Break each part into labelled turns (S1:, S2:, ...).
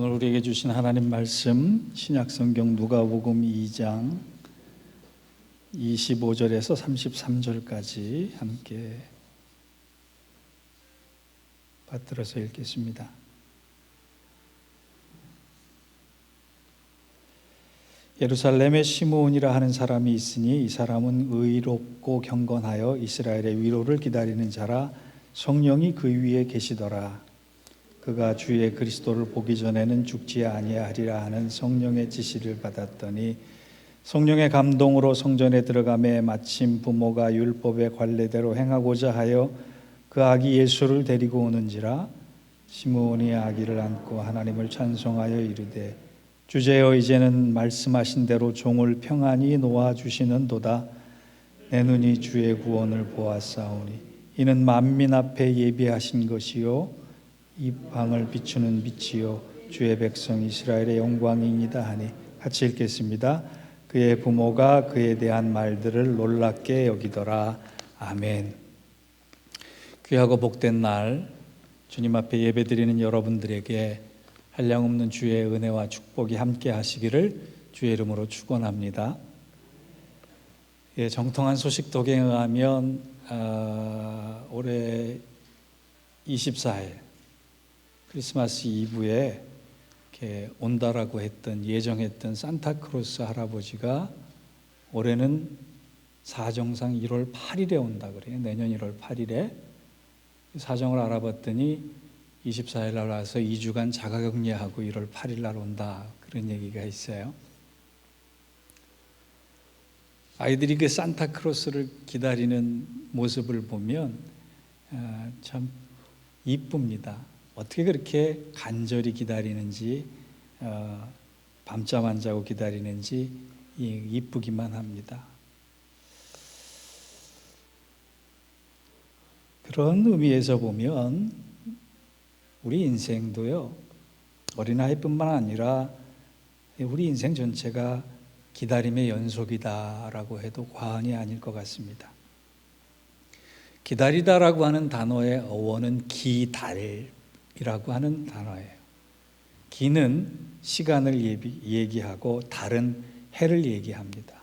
S1: 오늘 우리에게 주신 하나님 말씀 신약 성경 누가복음 2장 25절에서 33절까지 함께 받들어서 읽겠습니다. 예루살렘에 시므온이라 하는 사람이 있으니 이 사람은 의롭고 경건하여 이스라엘의 위로를 기다리는 자라 성령이 그 위에 계시더라. 그가 주의 그리스도를 보기 전에는 죽지 아니하리라 하는 성령의 지시를 받았더니 성령의 감동으로 성전에 들어가매 마침 부모가 율법의 관례대로 행하고자 하여 그 아기 예수를 데리고 오는지라 시므온이 아기를 안고 하나님을 찬송하여 이르되 주제여 이제는 말씀하신 대로 종을 평안히 놓아 주시는도다. 내 눈이 주의 구원을 보았사오니 이는 만민 앞에 예비하신 것이요 이 방을 비추는 빛이요 주의 백성 이스라엘의 영광이니다 하니 같이 읽겠습니다. 그의 부모가 그에 대한 말들을 놀랍게 여기더라. 아멘. 귀하고 복된 날 주님 앞에 예배드리는 여러분들에게 한량없는 주의 은혜와 축복이 함께 하시기를 주의 이름으로 축원합니다. 예, 정통한 소식 독에 의하면 아, 올해 24일 크리스마스 이브에 이렇게 온다라고 했던 예정했던 산타크로스 할아버지가 올해는 사정상 1월 8일에 온다 그래요. 내년 1월 8일에 사정을 알아봤더니 24일 날 와서 2주간 자가격리하고 1월 8일 날 온다. 그런 얘기가 있어요. 아이들이 그 산타크로스를 기다리는 모습을 보면 아, 참 이쁩니다. 어떻게 그렇게 간절히 기다리는지 어, 밤잠 안 자고 기다리는지 이쁘기만 합니다. 그런 의미에서 보면 우리 인생도요 어린아이뿐만 아니라 우리 인생 전체가 기다림의 연속이다라고 해도 과언이 아닐 것 같습니다. 기다리다라고 하는 단어의 어원은 기달 이라고 하는 단어예요. 기는 시간을 얘기하고 달은 해를 얘기합니다.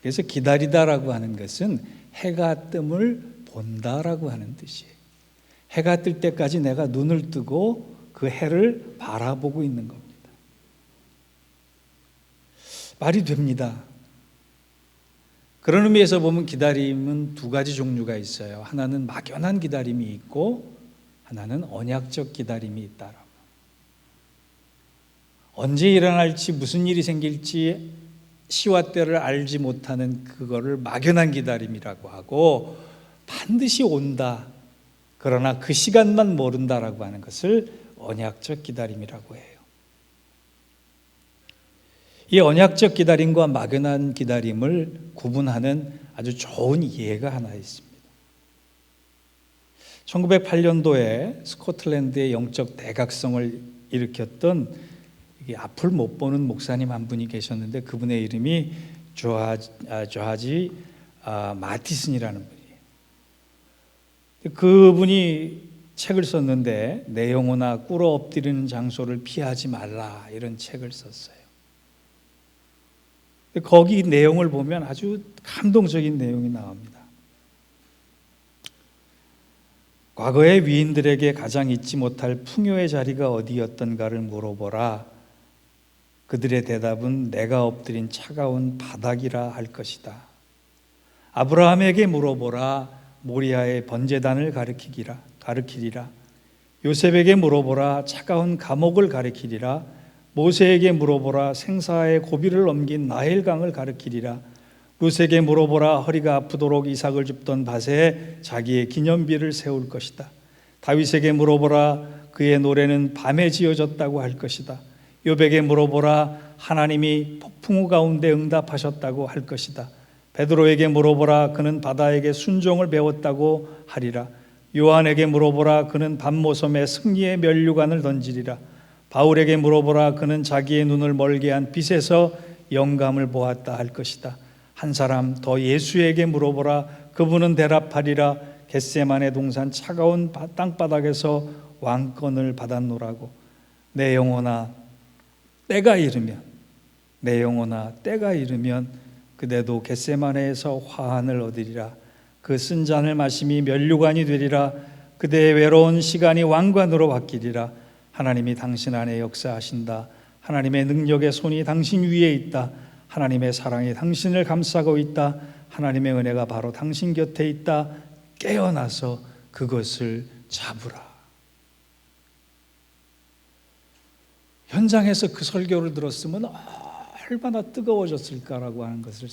S1: 그래서 기다리다라고 하는 것은 해가 뜸을 본다라고 하는 뜻이에요. 해가 뜰 때까지 내가 눈을 뜨고 그 해를 바라보고 있는 겁니다. 말이 됩니다. 그런 의미에서 보면 기다림은 두 가지 종류가 있어요. 하나는 막연한 기다림이 있고 하나는 언약적 기다림이 있다라고. 언제 일어날지 무슨 일이 생길지 시와 때를 알지 못하는 그거를 막연한 기다림이라고 하고 반드시 온다. 그러나 그 시간만 모른다라고 하는 것을 언약적 기다림이라고 해요. 이 언약적 기다림과 막연한 기다림을 구분하는 아주 좋은 이해가 하나 있습니다. 1908년도에 스코틀랜드의 영적 대각성을 일으켰던 앞을 못 보는 목사님 한 분이 계셨는데 그분의 이름이 조하지, 아, 조하지 아, 마티슨이라는 분이에요. 그분이 책을 썼는데 내 영혼아 꿇어 엎드리는 장소를 피하지 말라 이런 책을 썼어요. 거기 내용을 보면 아주 감동적인 내용이 나옵니다. 과거의 위인들에게 가장 잊지 못할 풍요의 자리가 어디였던가를 물어보라. 그들의 대답은 내가 엎드린 차가운 바닥이라 할 것이다. 아브라함에게 물어보라. 모리아의 번제단을 가리키기라 가르키리라. 요셉에게 물어보라. 차가운 감옥을 가리키리라. 모세에게 물어보라 생사의 고비를 넘긴 나일강을 가르키리라 루세에게 물어보라 허리가 아프도록 이삭을 줍던 밭에 자기의 기념비를 세울 것이다. 다윗에게 물어보라 그의 노래는 밤에 지어졌다고 할 것이다. 요백에 물어보라 하나님이 폭풍우 가운데 응답하셨다고 할 것이다. 베드로에게 물어보라 그는 바다에게 순종을 배웠다고 하리라. 요한에게 물어보라 그는 밤모섬에 승리의 면류관을 던지리라. 바울에게 물어보라 그는 자기의 눈을 멀게 한 빛에서 영감을 보았다 할 것이다. 한 사람 더 예수에게 물어보라. 그분은 대답하리라. 겟세만의 동산 차가운 땅바닥에서 왕권을 받았노라고. 내 영혼아 때가 이르면 내 영혼아 때가 이르면 그대도 겟세마네에서 화환을 얻으리라. 그 쓴 잔을 마심이 면류관이 되리라. 그대의 외로운 시간이 왕관으로 바뀌리라. 하나님이 당신 안에 역사하신다. 하나님의 능력의 손이 당신 위에 있다 하나님의 사랑이 당신을 감싸고 있다 하나님의 은혜가 바로 당신 곁에 있다 깨어나서 그것을 잡으라 현장에서 그 설교를 들었으면 얼마나 뜨거워졌을까라고 하는 것을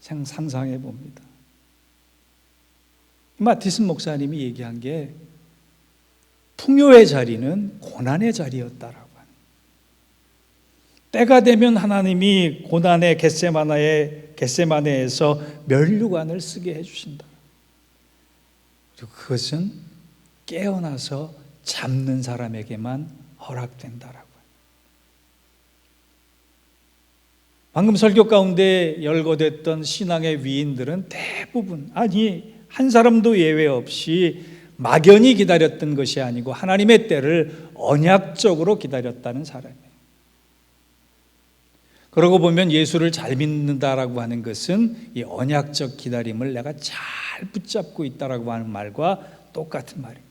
S1: 생- 상상해 봅니다. 마티슨 목사님이 얘기한 게 풍요의 자리는 고난의 자리였다라고. 때가 되면 하나님이 고난의 겟세마나의 겟세마네에서 멸류관을 쓰게 해 주신다. 그리고 그것은 깨어나서 잡는 사람에게만 허락된다라고. 방금 설교 가운데 열거됐던 신앙의 위인들은 대부분 아니 한 사람도 예외 없이 막연히 기다렸던 것이 아니고 하나님의 때를 언약적으로 기다렸다는 사람이에요. 그러고 보면 예수를 잘 믿는다라고 하는 것은 이 언약적 기다림을 내가 잘 붙잡고 있다라고 하는 말과 똑같은 말입니다.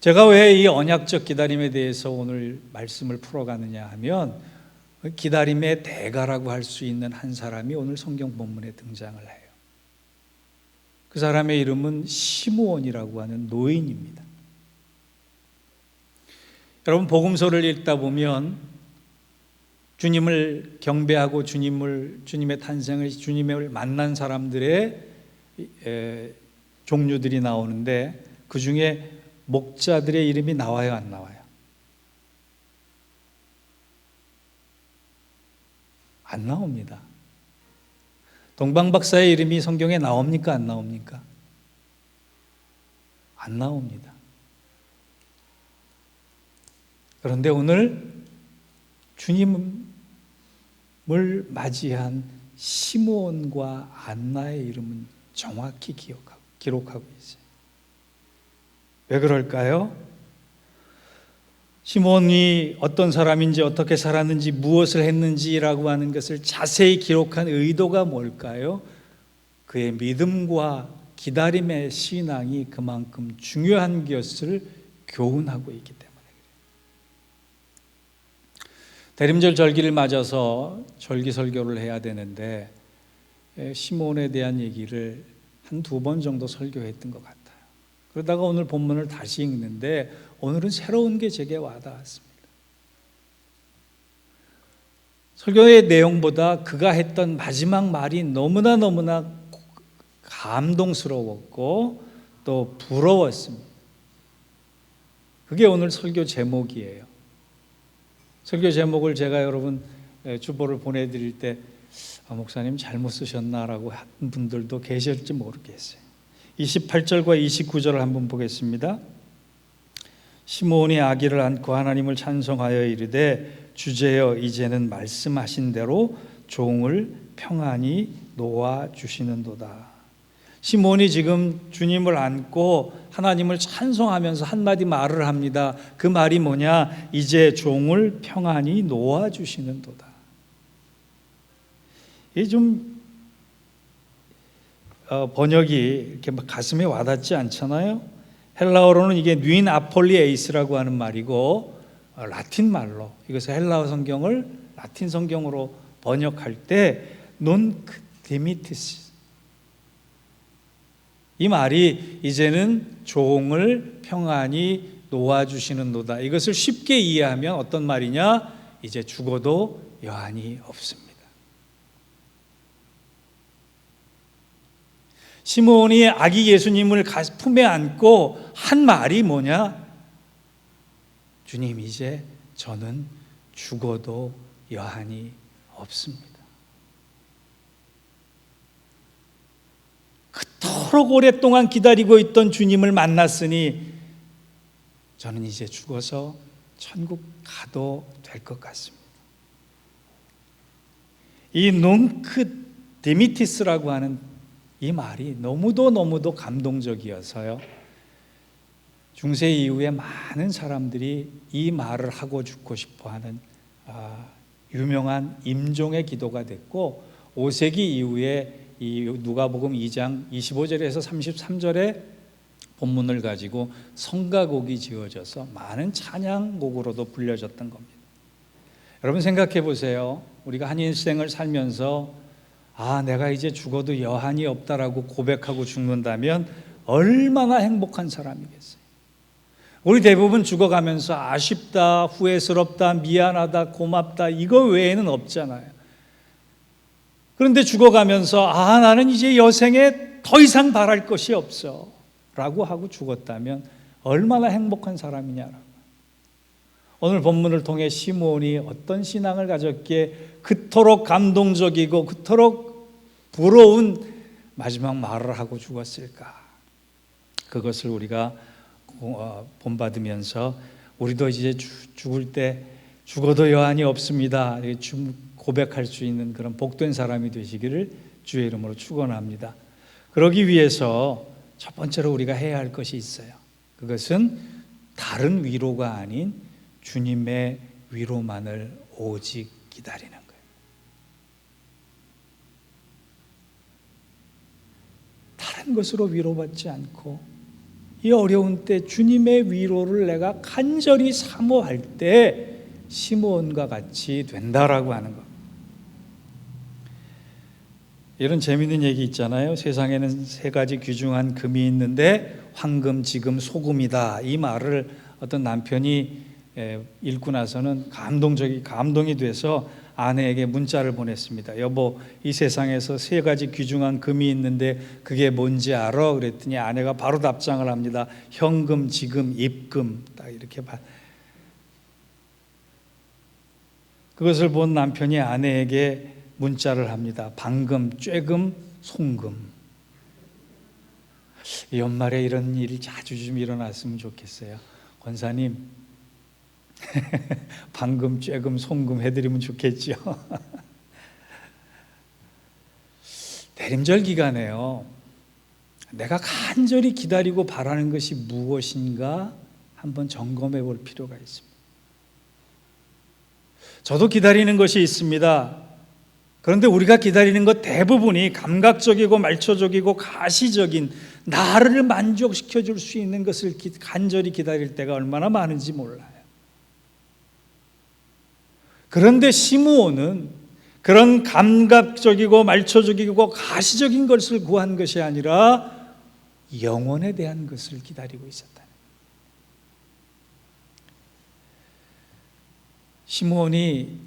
S1: 제가 왜 이 언약적 기다림에 대해서 오늘 말씀을 풀어가느냐 하면 기다림의 대가라고 할 수 있는 한 사람이 오늘 성경 본문에 등장을 해요. 그 사람의 이름은 시므온이라고 하는 노인입니다. 여러분 복음서를 읽다 보면 주님을 경배하고 주님을 주님의 탄생을 주님을 만난 사람들의 에, 종류들이 나오는데 그 중에 목자들의 이름이 나와요, 안 나와요? 안 나옵니다. 동방 박사의 이름이 성경에 나옵니까? 안 나옵니까? 안 나옵니다. 그런데 오늘 주님을 맞이한 시므온과 안나의 이름은 정확히 기억하고 기록하고 있어요. 왜 그럴까요? 시몬이 어떤 사람인지 어떻게 살았는지 무엇을 했는지라고 하는 것을 자세히 기록한 의도가 뭘까요? 그의 믿음과 기다림의 신앙이 그만큼 중요한 것을 교훈하고 있기 때문에 그래요. 대림절 절기를 맞아서 절기 설교를 해야 되는데 시몬에 대한 얘기를 한 두 번 정도 설교했던 것 같아요. 그러다가 오늘 본문을 다시 읽는데 오늘은 새로운 게 제게 와닿았습니다. 설교의 내용보다 그가 했던 마지막 말이 너무나 너무나 감동스러웠고 또 부러웠습니다. 그게 오늘 설교 제목이에요. 설교 제목을 제가 여러분 주보를 보내드릴 때 아, 목사님 잘못 쓰셨나라고 한 분들도 계실지 모르겠어요. 28절과 29절을 한번 보겠습니다. 시므온이 아기를 안고 하나님을 찬송하여 이르되 주제여 이제는 말씀하신 대로 종을 평안히 놓아 주시는도다. 시몬이 지금 주님을 안고 하나님을 찬송하면서 한마디 말을 합니다. 그 말이 뭐냐? 이제 종을 평안히 놓아 주시는도다. 이게 좀 어, 번역이 이렇게 막 가슴에 와닿지 않잖아요. 헬라어로는 이게 뉘인 아폴리 에이스라고 하는 말이고 어, 라틴 말로 이것을 헬라어 성경을 라틴 성경으로 번역할 때논 데미티스 이 말이 이제는 종을 평안히 놓아주시는도다. 이것을 쉽게 이해하면 어떤 말이냐? 이제 죽어도 여한이 없습니다. 시므온이 아기 예수님을 품에 안고 한 말이 뭐냐? 주님 이제 저는 죽어도 여한이 없습니다. 그토록 오랫동안 기다리고 있던 주님을 만났으니 저는 이제 죽어서 천국 가도 될 것 같습니다. 이 농크 데미티스라고 하는 이 말이 너무도 너무도 감동적이어서요. 중세 이후에 많은 사람들이 이 말을 하고 죽고 싶어 하는 아, 유명한 임종의 기도가 됐고 5세기 이후에 이 누가복음 2장 25절에서 33절에 본문을 가지고 성가곡이 지어져서 많은 찬양곡으로도 불려졌던 겁니다. 여러분 생각해 보세요. 우리가 한 인생을 살면서 아, 내가 이제 죽어도 여한이 없다라고 고백하고 죽는다면 얼마나 행복한 사람이겠어요. 우리 대부분 죽어가면서 아쉽다, 후회스럽다, 미안하다, 고맙다, 이거 외에는 없잖아요. 그런데 죽어가면서 아, 나는 이제 여생에 더 이상 바랄 것이 없어. 라고 하고 죽었다면 얼마나 행복한 사람이냐라고. 오늘 본문을 통해 시므온이 어떤 신앙을 가졌기에 그토록 감동적이고 그토록 부러운 마지막 말을 하고 죽었을까? 그것을 우리가 어, 본받으면서 우리도 이제 죽을 때 죽어도 여한이 없습니다. 고백할 수 있는 그런 복된 사람이 되시기를 주의 이름으로 축원합니다. 그러기 위해서 첫 번째로 우리가 해야 할 것이 있어요. 그것은 다른 위로가 아닌 주님의 위로만을 오직 기다리는 거예요. 다른 것으로 위로받지 않고 이 어려운 때 주님의 위로를 내가 간절히 사모할 때 시므온과 같이 된다라고 하는 것. 이런 재미있는 얘기 있잖아요. 세상에는 세 가지 귀중한 금이 있는데 황금, 지금, 소금이다. 이 말을 어떤 남편이 읽고 나서는 감동적이 감동이 돼서 아내에게 문자를 보냈습니다. 여보, 이 세상에서 세 가지 귀중한 금이 있는데 그게 뭔지 알아? 그랬더니 아내가 바로 답장을 합니다. 현금, 지금, 입금. 딱 이렇게 봐. 그것을 본 남편이 아내에게 문자를 합니다. 방금, 쬐금, 송금. 연말에 이런 일이 자주 좀 일어났으면 좋겠어요. 권사님, 방금, 쬐금, 송금 해드리면 좋겠죠. 대림절 기간에요. 내가 간절히 기다리고 바라는 것이 무엇인가 한번 점검해 볼 필요가 있습니다. 저도 기다리는 것이 있습니다. 그런데 우리가 기다리는 것 대부분이 감각적이고 말초적이고 가시적인 나를 만족시켜 줄 수 있는 것을 간절히 기다릴 때가 얼마나 많은지 몰라요. 그런데 시므온은 그런 감각적이고 말초적이고 가시적인 것을 구한 것이 아니라 영혼에 대한 것을 기다리고 있었다. 시므온이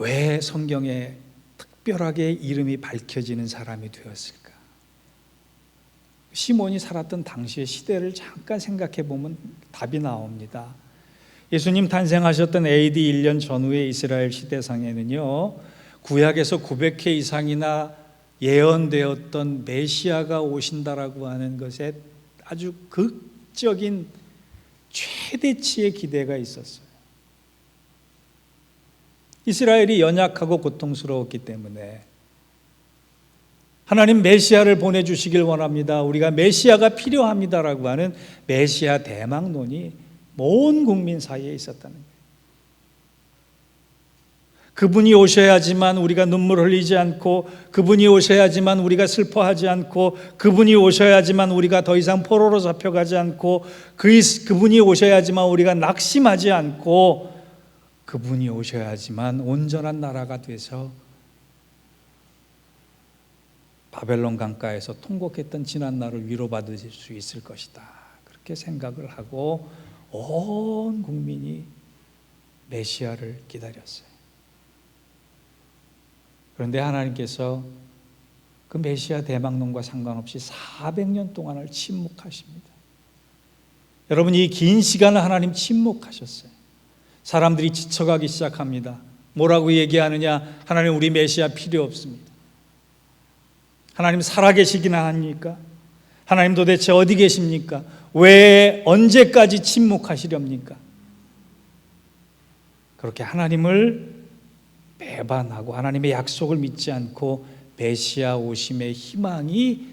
S1: 왜 성경에 특별하게 이름이 밝혀지는 사람이 되었을까? 시몬이 살았던 당시의 시대를 잠깐 생각해 보면 답이 나옵니다. 예수님 탄생하셨던 AD 1년 전후의 이스라엘 시대상에는요, 구약에서 900회 이상이나 예언되었던 메시아가 오신다라고 하는 것에 아주 극적인 최대치의 기대가 있었어요. 이스라엘이 연약하고 고통스러웠기 때문에 하나님 메시아를 보내주시길 원합니다. 우리가 메시아가 필요합니다라고 하는 메시아 대망론이 온 국민 사이에 있었다는 거예요. 그분이 오셔야지만 우리가 눈물 흘리지 않고 그분이 오셔야지만 우리가 슬퍼하지 않고 그분이 오셔야지만 우리가 더 이상 포로로 잡혀가지 않고 그, 그분이 오셔야지만 우리가 낙심하지 않고 그분이 오셔야지만 온전한 나라가 돼서 바벨론 강가에서 통곡했던 지난 날을 위로받을 수 있을 것이다. 그렇게 생각을 하고 온 국민이 메시아를 기다렸어요. 그런데 하나님께서 그 메시아 대망론과 상관없이 400년 동안을 침묵하십니다. 여러분 이 긴 시간을 하나님 침묵하셨어요. 사람들이 지쳐가기 시작합니다. 뭐라고 얘기하느냐? 하나님 우리 메시아 필요 없습니다. 하나님 살아계시기나 합니까? 하나님 도대체 어디 계십니까? 왜 언제까지 침묵하시렵니까? 그렇게 하나님을 배반하고 하나님의 약속을 믿지 않고 메시아 오심의 희망이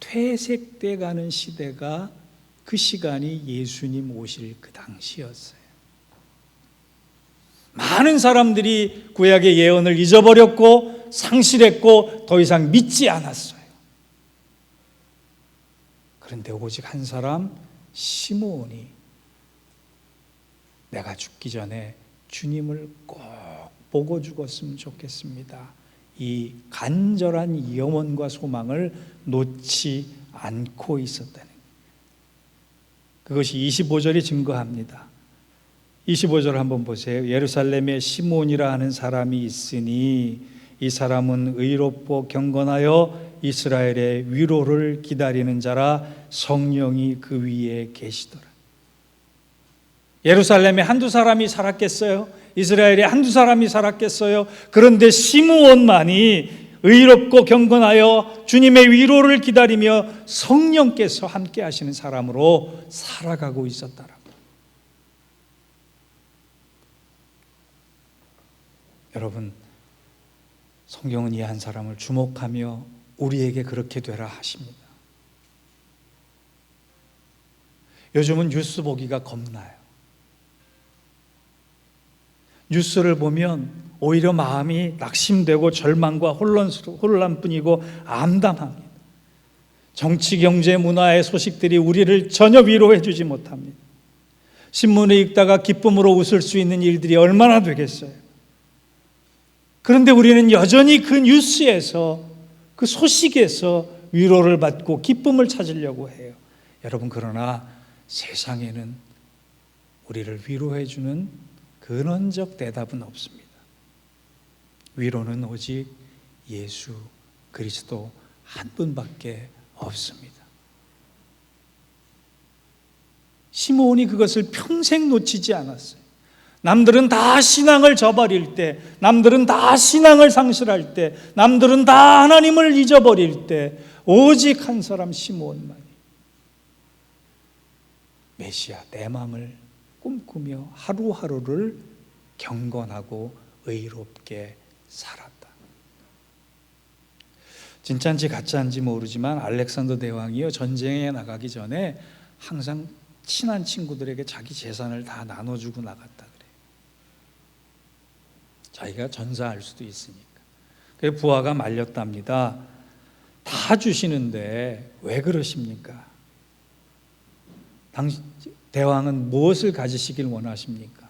S1: 퇴색돼 가는 시대가 그 시간이 예수님 오실 그 당시였어요. 많은 사람들이 구약의 예언을 잊어버렸고 상실했고 더 이상 믿지 않았어요. 그런데 오직 한 사람 시므온이 내가 죽기 전에 주님을 꼭 보고 죽었으면 좋겠습니다. 이 간절한 염원과 소망을 놓지 않고 있었다는 그것이 25절이 증거합니다. 25절 한번 보세요. 예루살렘에 시몬이라 하는 사람이 있으니 이 사람은 의롭고 경건하여 이스라엘의 위로를 기다리는 자라 성령이 그 위에 계시더라. 예루살렘에 한두 사람이 살았겠어요? 이스라엘에 한두 사람이 살았겠어요? 그런데 시므온만이 의롭고 경건하여 주님의 위로를 기다리며 성령께서 함께 하시는 사람으로 살아가고 있었다라. 여러분, 성경은 이 한 사람을 주목하며 우리에게 그렇게 되라 하십니다. 요즘은 뉴스 보기가 겁나요. 뉴스를 보면 오히려 마음이 낙심되고 절망과 혼란뿐이고 암담합니다. 정치, 경제, 문화의 소식들이 우리를 전혀 위로해 주지 못합니다. 신문을 읽다가 기쁨으로 웃을 수 있는 일들이 얼마나 되겠어요. 그런데 우리는 여전히 그 뉴스에서 그 소식에서 위로를 받고 기쁨을 찾으려고 해요. 여러분, 그러나 세상에는 우리를 위로해 주는 근원적 대답은 없습니다. 위로는 오직 예수 그리스도 한 분밖에 없습니다. 시므온이 그것을 평생 놓치지 않았어요. 남들은 다 신앙을 저버릴 때, 남들은 다 신앙을 상실할 때, 남들은 다 하나님을 잊어버릴 때, 오직 한 사람 시므온만이 메시아 대망을 꿈꾸며 하루하루를 경건하고 의롭게 살았다. 진짜인지 가짜인지 모르지만 알렉산더 대왕이요 전쟁에 나가기 전에 항상 친한 친구들에게 자기 재산을 다 나눠주고 나갔다. 자기가 전사할 수도 있으니까. 그 부하가 말렸답니다. 다 주시는데 왜 그러십니까? 당신 대왕은 무엇을 가지시길 원하십니까?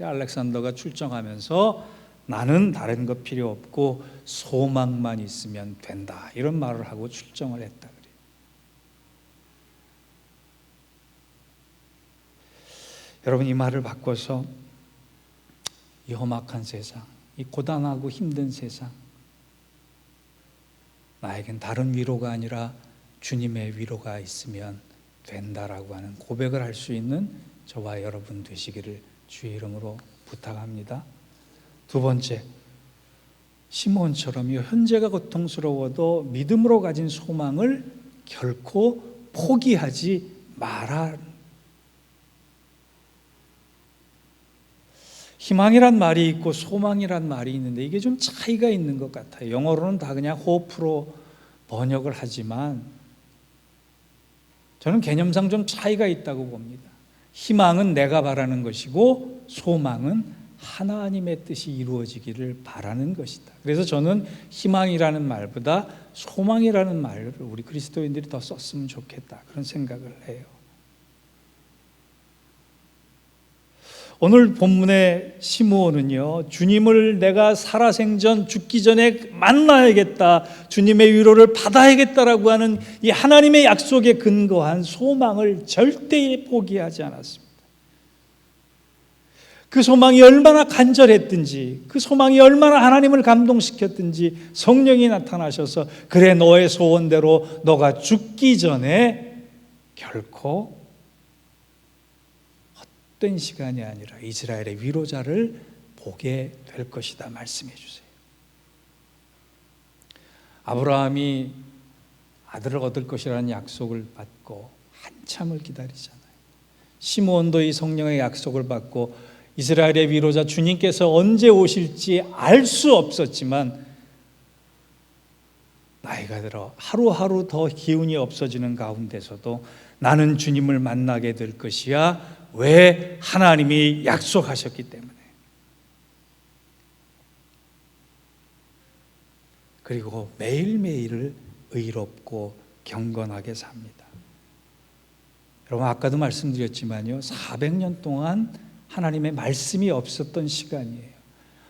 S1: 알렉산더가 출정하면서 나는 다른 것 필요 없고 소망만 있으면 된다. 이런 말을 하고 출정을 했다. 여러분 이 말을 바꿔서 이 험악한 세상, 이 고단하고 힘든 세상 나에겐 다른 위로가 아니라 주님의 위로가 있으면 된다라고 하는 고백을 할 수 있는 저와 여러분 되시기를 주의 이름으로 부탁합니다. 두 번째, 시몬처럼 현재가 고통스러워도 믿음으로 가진 소망을 결코 포기하지 마라. 희망이란 말이 있고 소망이란 말이 있는데 이게 좀 차이가 있는 것 같아요. 영어로는 다 그냥 호프로 번역을 하지만 저는 개념상 좀 차이가 있다고 봅니다. 희망은 내가 바라는 것이고 소망은 하나님의 뜻이 이루어지기를 바라는 것이다. 그래서 저는 희망이라는 말보다 소망이라는 말을 우리 그리스도인들이 더 썼으면 좋겠다. 그런 생각을 해요. 오늘 본문의 시므온은요. 주님을 내가 살아생전 죽기 전에 만나야겠다. 주님의 위로를 받아야겠다라고 하는 이 하나님의 약속에 근거한 소망을 절대 포기하지 않았습니다. 그 소망이 얼마나 간절했든지, 그 소망이 얼마나 하나님을 감동시켰든지 성령이 나타나셔서 그래 너의 소원대로 너가 죽기 전에 결코 헛된 시간이 아니라 이스라엘의 위로자를 보게 될 것이다 말씀해 주세요. 아브라함이 아들을 얻을 것이라는 약속을 받고 한참을 기다리잖아요. 시므온도 이 성령의 약속을 받고 이스라엘의 위로자 주님께서 언제 오실지 알 수 없었지만 나이가 들어 하루하루 더 기운이 없어지는 가운데서도 나는 주님을 만나게 될 것이야. 왜 하나님이 약속하셨기 때문에. 그리고 매일매일을 의롭고 경건하게 삽니다. 여러분 아까도 말씀드렸지만요. 400년 동안 하나님의 말씀이 없었던 시간이에요.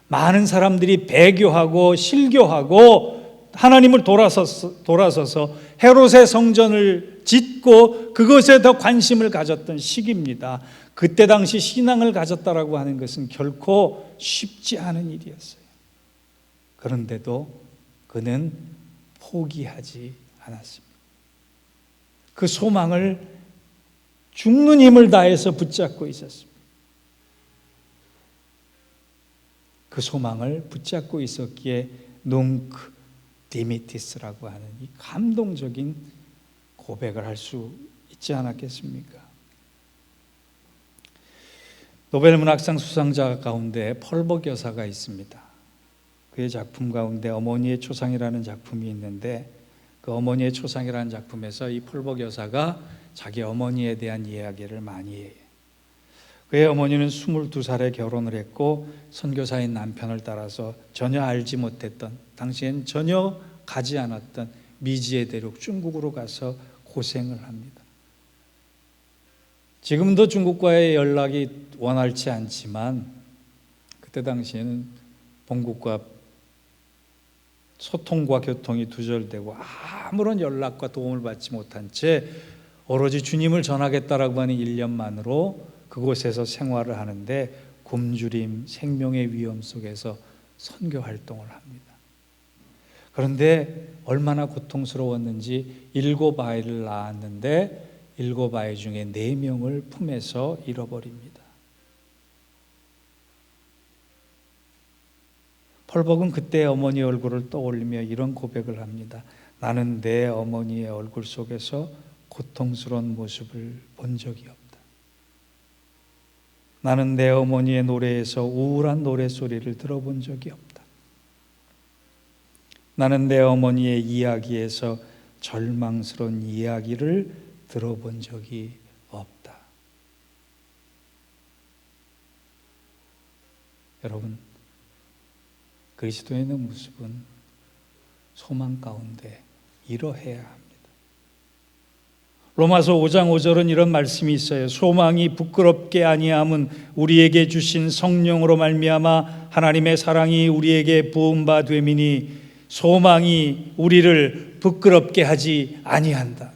S1: 많은 사람들이 배교하고 실교하고 하나님을 돌아서서, 돌아서서 헤롯의 성전을 짓고 그것에 더 관심을 가졌던 시기입니다. 그때 당시 신앙을 가졌다라고 하는 것은 결코 쉽지 않은 일이었어요. 그런데도 그는 포기하지 않았습니다. 그 소망을 죽는 힘을 다해서 붙잡고 있었습니다. 그 소망을 붙잡고 있었기에 농크 디미티스라고 하는 이 감동적인 고백을 할 수 있지 않았겠습니까? 노벨 문학상 수상자 가운데 펄벅 여사가 있습니다. 그의 작품 가운데 어머니의 초상이라는 작품이 있는데 그 어머니의 초상이라는 작품에서 이 펄벅 여사가 자기 어머니에 대한 이야기를 많이 해요. 그의 어머니는 22살에 결혼을 했고 선교사인 남편을 따라서 전혀 알지 못했던 당시엔 전혀 가지 않았던 미지의 대륙 중국으로 가서 고생을 합니다. 지금도 중국과의 연락이 원활치 않지만 그때 당시에는 본국과 소통과 교통이 두절되고 아무런 연락과 도움을 받지 못한 채 오로지 주님을 전하겠다라고 하는 일념만으로 그곳에서 생활을 하는데 굶주림, 생명의 위험 속에서 선교 활동을 합니다. 그런데 얼마나 고통스러웠는지 일곱 아이를 낳았는데 일곱 아이 중에 네 명을 품에서 잃어버립니다. 펄벅은 그때 어머니 얼굴을 떠올리며 이런 고백을 합니다. 나는 내 어머니의 얼굴 속에서 고통스러운 모습을 본 적이 없다. 나는 내 어머니의 노래에서 우울한 노래 소리를 들어본 적이 없다. 나는 내 어머니의 이야기에서 절망스러운 이야기를 들어본 적이 없다. 여러분, 그리스도인의 모습은 소망 가운데 이러해야 합니다. 로마서 5장 5절은 이런 말씀이 있어요. 소망이 부끄럽게 아니함은 우리에게 주신 성령으로 말미암아 하나님의 사랑이 우리에게 부음 바 되미니 소망이 우리를 부끄럽게 하지 아니한다.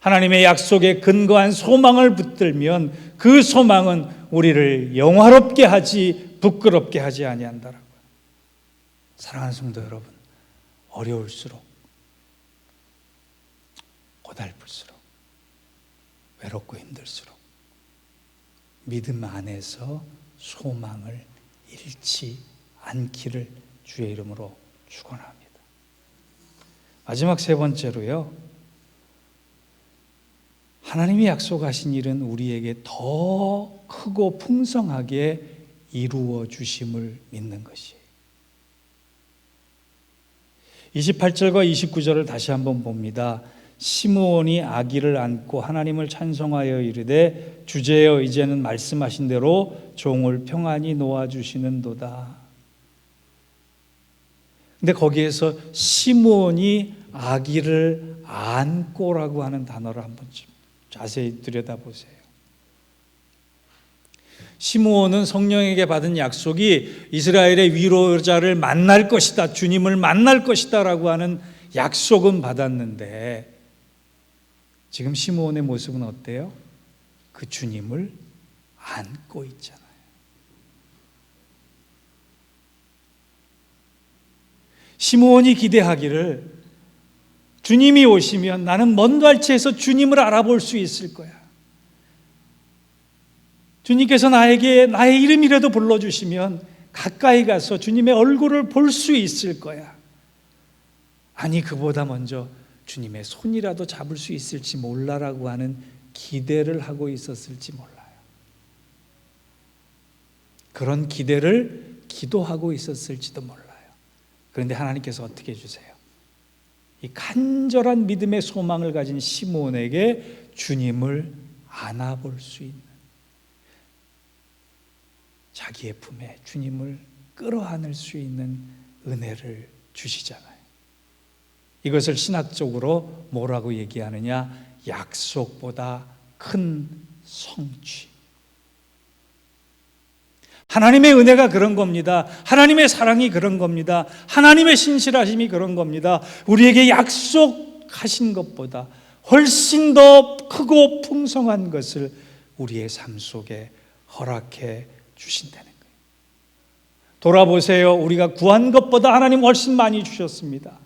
S1: 하나님의 약속에 근거한 소망을 붙들면 그 소망은 우리를 영화롭게 하지 부끄럽게 하지 아니한다라고. 사랑하는 성도 여러분, 어려울수록 고달플수록 외롭고 힘들수록 믿음 안에서 소망을 잃지 않기를 주의 이름으로 축원합니다. 마지막 세 번째로요. 하나님이 약속하신 일은 우리에게 더 크고 풍성하게 이루어 주심을 믿는 것이에요. 28절과 29절을 다시 한번 봅니다. 시므온이 아기를 안고 하나님을 찬송하여 이르되 주제여 이제는 말씀하신 대로 종을 평안히 놓아 주시는도다. 근데 거기에서 시므온이 아기를 안고라고 하는 단어를 한번 자세히 들여다보세요. 시므온은 성령에게 받은 약속이 이스라엘의 위로자를 만날 것이다. 주님을 만날 것이다라고 하는 약속은 받았는데 지금 시므온의 모습은 어때요? 그 주님을 안고 있잖아요. 시므온이 기대하기를 주님이 오시면 나는 먼 발치에서 주님을 알아볼 수 있을 거야. 주님께서 나에게 나의 이름이라도 불러주시면 가까이 가서 주님의 얼굴을 볼 수 있을 거야. 아니, 그보다 먼저 주님의 손이라도 잡을 수 있을지 몰라라고 하는 기대를 하고 있었을지 몰라요. 그런 기대를 기도하고 있었을지도 몰라요. 그런데 하나님께서 어떻게 해주세요? 이 간절한 믿음의 소망을 가진 시몬에게 주님을 안아볼 수 있는 자기의 품에 주님을 끌어안을 수 있는 은혜를 주시잖아요. 이것을 신학적으로 뭐라고 얘기하느냐? 약속보다 큰 성취. 하나님의 은혜가 그런 겁니다. 하나님의 사랑이 그런 겁니다. 하나님의 신실하심이 그런 겁니다. 우리에게 약속하신 것보다 훨씬 더 크고 풍성한 것을 우리의 삶 속에 허락해 주신다는 거예요. 돌아보세요. 우리가 구한 것보다 하나님 훨씬 많이 주셨습니다.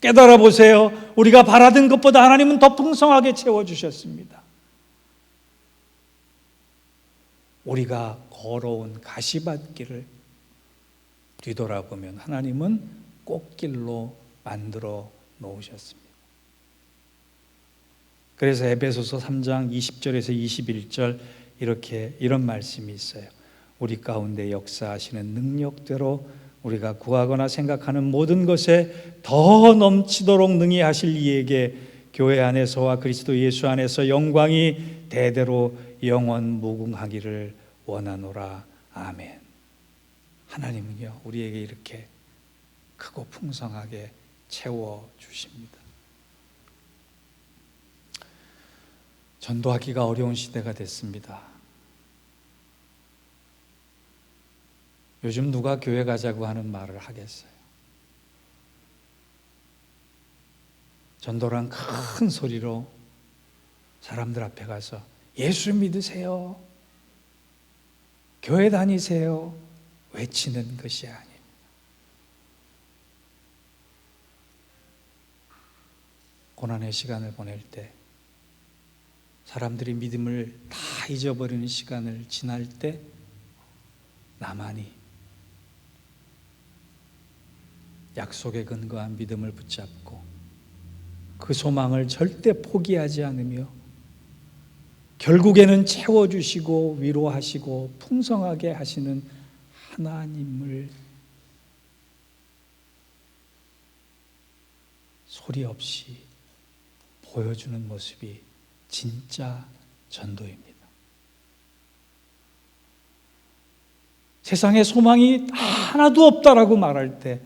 S1: 깨달아 보세요. 우리가 바라던 것보다 하나님은 더 풍성하게 채워 주셨습니다. 우리가 걸어온 가시밭길을 뒤돌아보면 하나님은 꽃길로 만들어 놓으셨습니다. 그래서 에베소서 3장 20절에서 21절 이렇게 이런 말씀이 있어요. 우리 가운데 역사하시는 능력대로 우리가 구하거나 생각하는 모든 것에 더 넘치도록 능히 하실 이에게 교회 안에서와 그리스도 예수 안에서 영광이 대대로 영원 무궁하기를 원하노라. 아멘. 하나님은요, 우리에게 이렇게 크고 풍성하게 채워 주십니다. 전도하기가 어려운 시대가 됐습니다. 요즘 누가 교회 가자고 하는 말을 하겠어요? 전도란 큰 소리로 사람들 앞에 가서 예수 믿으세요. 교회 다니세요. 외치는 것이 아닙니다. 고난의 시간을 보낼 때 사람들이 믿음을 다 잊어버리는 시간을 지날 때 나만이 약속에 근거한 믿음을 붙잡고 그 소망을 절대 포기하지 않으며 결국에는 채워주시고 위로하시고 풍성하게 하시는 하나님을 소리 없이 보여주는 모습이 진짜 전도입니다. 세상에 소망이 하나도 없다라고 말할 때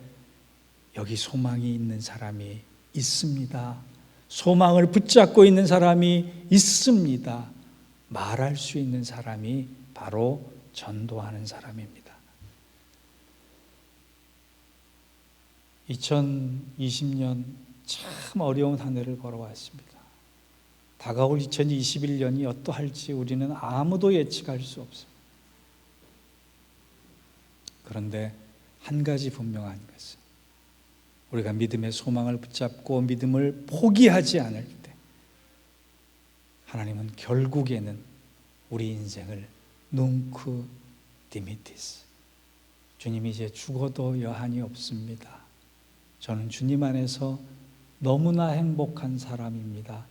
S1: 여기 소망이 있는 사람이 있습니다. 소망을 붙잡고 있는 사람이 있습니다. 말할 수 있는 사람이 바로 전도하는 사람입니다. 2020년 참 어려운 한 해를 걸어왔습니다. 다가올 2021년이 어떠할지 우리는 아무도 예측할 수 없습니다. 그런데 한 가지 분명한 것은 우리가 믿음의 소망을 붙잡고 믿음을 포기하지 않을 때 하나님은 결국에는 우리 인생을 뭉크 디미티스 주님이 이제 죽어도 여한이 없습니다. 저는 주님 안에서 너무나 행복한 사람입니다.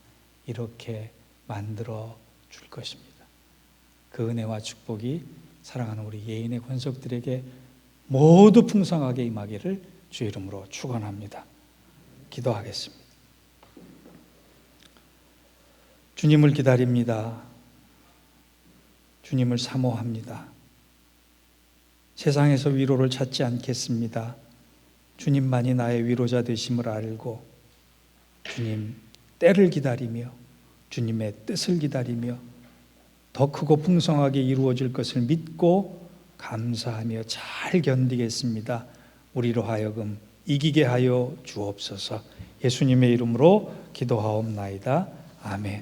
S1: 이렇게 만들어 줄 것입니다. 그 은혜와 축복이 사랑하는 우리 예인의 권속들에게 모두 풍성하게 임하기를 주 이름으로 축원합니다. 기도하겠습니다. 주님을 기다립니다. 주님을 사모합니다. 세상에서 위로를 찾지 않겠습니다. 주님만이 나의 위로자 되심을 알고 주님 때를 기다리며 주님의 뜻을 기다리며 더 크고 풍성하게 이루어질 것을 믿고 감사하며 잘 견디겠습니다. 우리로 하여금 이기게 하여 주옵소서. 예수님의 이름으로 기도하옵나이다. 아멘.